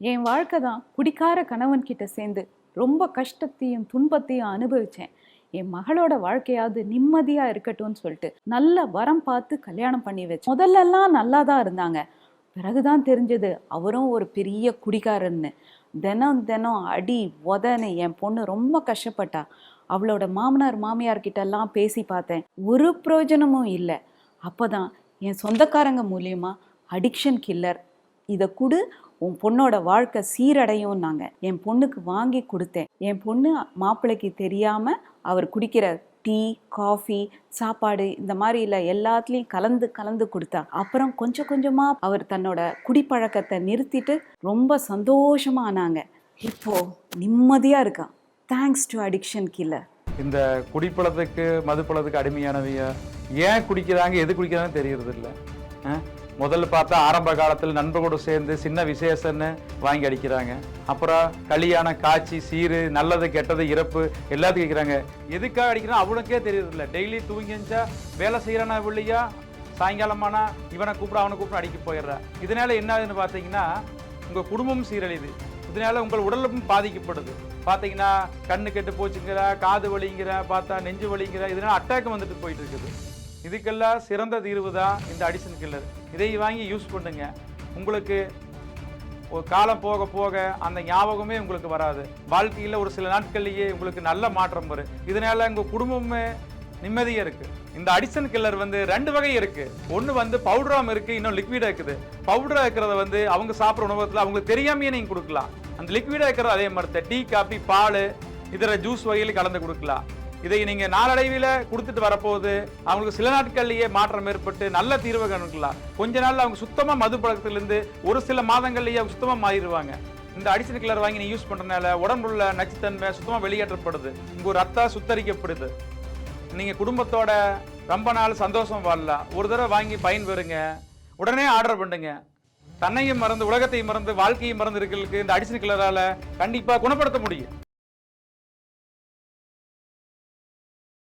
என் வாழ்க்கை தான் குடிக்கார கணவன் கிட்ட சேர்ந்து ரொம்ப கஷ்டத்தையும் துன்பத்தையும் அனுபவிச்சேன். என் மகளோட வாழ்க்கையாவது நிம்மதியாக இருக்கட்டும்னு சொல்லிட்டு நல்ல வரம் பார்த்து கல்யாணம் பண்ணி வச்சேன். முதல்லலாம் நல்லா தான் இருந்தாங்க. பிறகுதான் தெரிஞ்சது அவரும் ஒரு பெரிய குடிகாரன்னு. தினம் தினம் அடி உதனை என் பொண்ணு ரொம்ப கஷ்டப்பட்டா. அவளோட மாமனார் மாமியார் கிட்டெல்லாம் பேசி பார்த்தேன். ஒரு பிரயோஜனமும் இல்லை. அப்பதான் என் சொந்தக்காரங்க மூலியமாக அடிக்ஷன் கில்லர் இதை கொடு உன் பொண்ணோட வாழ்க்கை சீரடையும்னாங்க. என் பொண்ணுக்கு வாங்கி கொடுத்தேன். என் பொண்ணு மாப்பிள்ளைக்கு தெரியாம அவர் குடிக்கிற டீ காஃபி சாப்பாடு இந்த மாதிரி இல்லை எல்லாத்துலேயும் கலந்து கலந்து கொடுத்தா. அப்புறம் கொஞ்சம் கொஞ்சமாக அவர் தன்னோட குடிப்பழக்கத்தை நிறுத்திட்டு ரொம்ப சந்தோஷமா ஆனாங்க. இப்போ நிம்மதியாக இருக்கான். தேங்க்ஸ் டு அடிக்ஷன் கில்லர் இந்த குடிப்பழத்துக்கு மதுப்பழத்துக்கு அடிமையானவையா ஏன் குடிக்கிறாங்க எது குடிக்கிறாங்கன்னு தெரியறது இல்லை முதல்ல பார்த்தா ஆரம்ப காலத்தில் நண்பர்களோடு சேர்ந்து சின்ன விசேஷன்னு வாங்கி அடிக்கிறாங்க. அப்புறம் கல்யாணம் காய்ச்சி சீரு நல்லது கெட்டது இறப்பு எல்லாத்துக்கும் கேட்குறாங்க எதுக்காக அடிக்கிறோம்? அவனுக்கே தெரியறதில்ல. டெய்லி தூங்கிஞ்சா வேலை செய்கிறானா இல்லையா சாயங்காலமானா இவனை கூப்பிட அவனை கூப்பிட அடிக்க போயிடுறா. இதனால் என்ன ஆகுதுன்னு பார்த்தீங்கன்னா உங்கள் குடும்பம் சீரழியுது. இதனால உங்கள் உடலும் பாதிக்கப்படுது. பார்த்தீங்கன்னா கண்ணு கெட்டு போச்சுங்கிற காது வலிங்கிற பார்த்தா நெஞ்சு வலிங்கிற இதனால் அட்டாக் வந்துட்டு போயிட்டு இருக்குது. இதுக்கெல்லாம் சிறந்த தீர்வு தான் இந்த அடிஷன் கில்லர் இதை வாங்கி யூஸ் பண்ணுங்க. உங்களுக்கு ஒரு காலம் போக போக அந்த ஞாபகமே உங்களுக்கு வராது. வாழ்க்கையில் ஒரு சில நாட்கள்லேயே உங்களுக்கு நல்ல மாற்றம் வரும். இதனால் உங்கள் குடும்பமே நிம்மதியாக இருக்குது இந்த அடிஷன் கில்லர் வந்து ரெண்டு வகை இருக்குது ஒன்று வந்து பவுடராம் இருக்குது இன்னும் லிக்விடாக இருக்குது. பவுடராக இருக்கிறத வந்து அவங்க சாப்பிட்ற உணவகத்தில் அவங்களுக்கு தெரியாமையே நீங்கள் கொடுக்கலாம். அந்த லிக்விடாக இருக்கிறத அதே மாதிரி தான். டீ காபி பால் இதர ஜூஸ் வகையில் கலந்து கொடுக்கலாம். இதை நீங்க நாளடைவில் கொடுத்துட்டு வரப்போகுது. அவங்களுக்கு சில நாட்கள்லயே மாற்றம் ஏற்பட்டு நல்ல தீர்வு கணக்கலாம் கொஞ்ச நாள் அவங்க சுத்தமா மது பழக்கத்திலிருந்து ஒரு சில மாதங்கள்லயே அவங்க சுத்தமா மாறிடுவாங்க. இந்த அடிஷன் கிளர் வாங்கி நீ யூஸ் பண்றதுனால உடம்புல நச்சுத்தன்மை சுத்தமா வெளியேற்றப்படுது. உங்க ரத்தம் சுத்தரிக்கப்படுது. நீங்க குடும்பத்தோட ரொம்ப நாள் சந்தோஷம் வாழலாம் ஒரு தடவை வாங்கி பயன் பெறுங்க. உடனே ஆர்டர் பண்ணுங்க. தன்னையும் மறந்து உலகத்தையும் மறந்து வாழ்க்கையும் மறந்து இருக்கிறதுக்கு இந்த அடிஷன் கிளரால கண்டிப்பா குணப்படுத்த முடியும்.